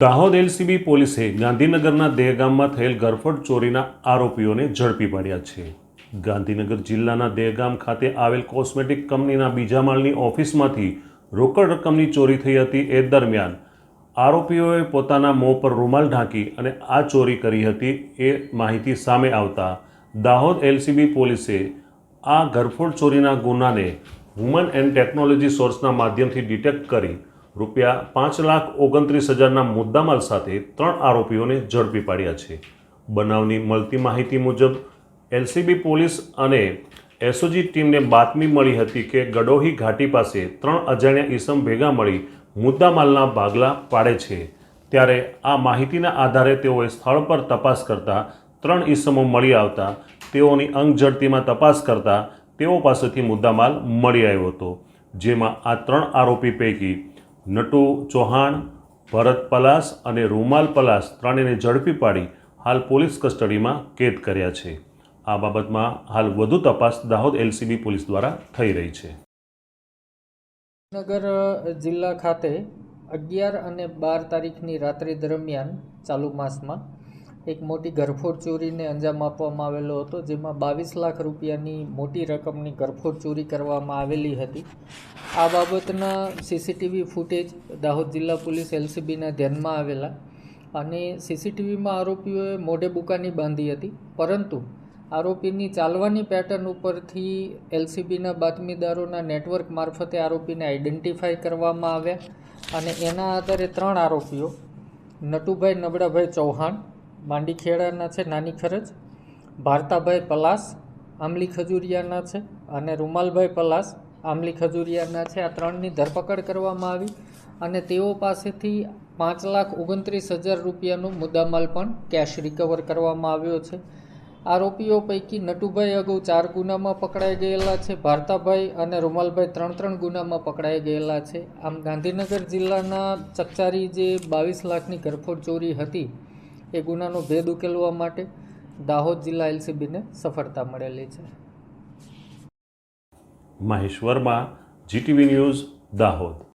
Dahod LCB પોલીસે ગાંધીનગરના દેહગામમાં થયેલ ગરફડ ચોરીના આરોપીઓને ઝડપી પાડ્યા છે. ગાંધીનગર જિલ્લાના દેહગામ ખાતે આવેલ કોસ્મેટિક કંપનીના બીજા માળની ઓફિસમાંથી રોકડ રકમની ચોરી થઈ હતી. એ દરમિયાન આરોપીઓએ પોતાના મોં પર રૂમાલ ઢાંકી અને આ ચોરી કરી હતી એ માહિતી સામે આવતા દાહોદ એલસીબી પોલીસે આ ગરફોડ ચોરીના ગુનાને હ્યુમન એન્ડ ટેકનોલોજી સોર્સના માધ્યમથી ડિટેક્ટ કરી રૂપિયા પાંચ લાખ ઓગણત્રીસ હજારના મુદ્દામાલ સાથે ત્રણ આરોપીઓને ઝડપી પાડ્યા છે. બનાવની મળતી માહિતી મુજબ, એલસીબી પોલીસ અને એસઓજી ટીમને બાતમી મળી હતી કે ગડોહી ઘાટી પાસે ત્રણ અજાણ્યા ઈસમ ભેગા મળી મુદ્દામાલના ભાગલા પાડે છે. ત્યારે આ માહિતીના આધારે તેઓએ સ્થળ પર તપાસ કરતા ત્રણ ઈસમો મળી આવતા, તેઓની અંગ ઝડતીમાં તપાસ કરતા તેઓ પાસેથી મુદ્દામાલ મળી આવ્યો હતો, જેમાં આ ત્રણ આરોપી પૈકી નટુ ચૌહાણ, ભરત પલાસ અને રૂમાલ પલાસ ત્રણેયને ઝડપી પાડી હાલ પોલીસ કસ્ટડીમાં કેદ કર્યા છે. આ બાબતમાં હાલ વધુ તપાસ દાહોદ એલસીબી પોલીસ દ્વારા થઈ રહી છે. નગર જિલ્લા ખાતે અગિયાર અને બાર તારીખની રાત્રિ દરમિયાન ચાલુ માસમાં એક મોટી ઘરફોડ ચોરીને અંજામ આપવામાં આવેલો હતો, જેમાં બાવીસ લાખ રૂપિયાની મોટી રકમની ઘરફોડ ચોરી કરવામાં આવેલી હતી. આ બાબતના સીસીટીવી ફૂટેજ દાહોદ જિલ્લા પોલીસ એલસીબીના ધ્યાનમાં આવેલા અને સીસીટીવીમાં આરોપીઓએ મોઢે બુકાની બાંધી હતી. પરંતુ આરોપીની ચાલવાની પેટર્ન ઉપરથી એલસીબીના બાતમીદારોના નેટવર્ક મારફતે આરોપીને આઈડેન્ટિફાઈ કરવામાં આવ્યા અને એના આધારે ત્રણ આરોપીઓ, નટુભાઈ નબળાભાઈ ચૌહાણ માંડીખેડાના છે, નાની ખરજ. ભારતાભાઈ પલાસ આમલી ખજુરિયાના છે અને રૂમાલભાઈ પલાસ આમલી ખજુરિયાના છે. આ ત્રણની ધરપકડ કરવામાં આવી અને તેઓ પાસેથી પાંચ લાખ ઓગણત્રીસ હજાર રૂપિયાનું મુદ્દામાલ પણ કેશ રિકવર કરવામાં આવ્યો છે. આરોપીઓ પૈકી નટુભાઈ અગાઉ ચાર ગુનામાં પકડાઈ ગયેલા છે. ભારતાભાઈ અને રૂમાલભાઈ ત્રણ ત્રણ ગુનામાં પકડાઈ ગયેલા છે. આમ ગાંધીનગર જિલ્લાના ચકચારી જે બાવીસ લાખની ઘરફોડ ચોરી હતી એ ગુનાનો ભેદ ઉકેલવા માટે દાહોદ જિલ્લા એલસીબીને સફળતા મળેલી છે. Mahesh Verma, GTV news, Dahod.